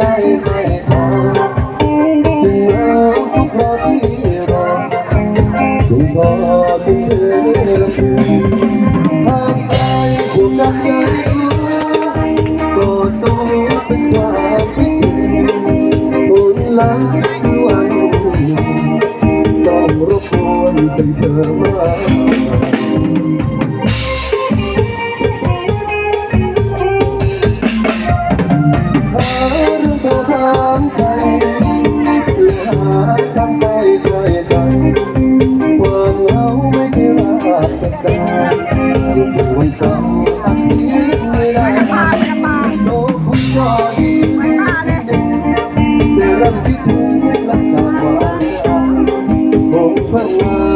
ใจไม่พอถึงเราทุกรอทีรอจนพอจนเธอไม่ทางใจผมนัใจรู้ก็ต้องเป็นความคิดถึงผลลัพธ์คือวัต้องรบกวนใจเธอมาามใจและหาทางไปไกลกันความเหงาไม่ใช่ราชการวันเสาร์อาทิตย์ไม่ได้โลกคุณจอยแต่รำที่ถึงหลังจากความรักเพิ่งวานคือ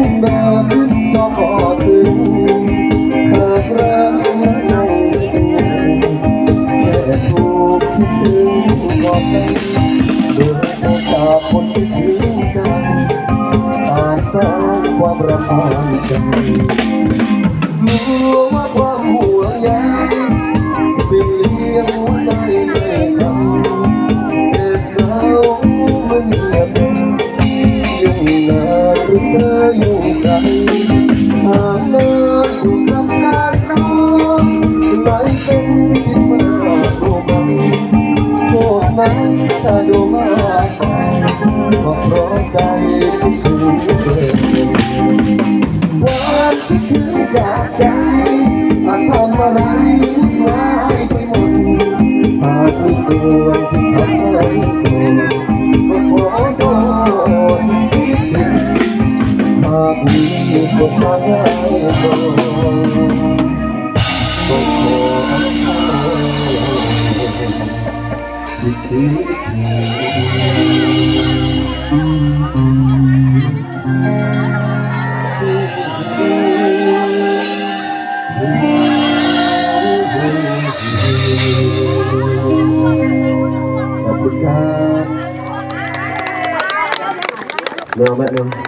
ได้เห็นแบบขึ้นจอซึ้งหากรักนั้นยังแค่ถูกคิดถึงก็เป็นดยโอกาสคนที่ถึงใจอาจสร้างความรำคาญใจกลัวว่าความ อยู่กับการรอไหนเป็นคิดมากรู้ไหมโทษนั้นถ้าดูมากไปก็เพราะใจคิดถึงเธอความคิดถึงจากใจอาจทำอะไรวุ่นวายไปหมดหากมีส่วนที่ทำให้โกรธก็ขอโทษที่คิดถึงหากมีส่วน ขอบคุณครับเร็วไหมเร็ว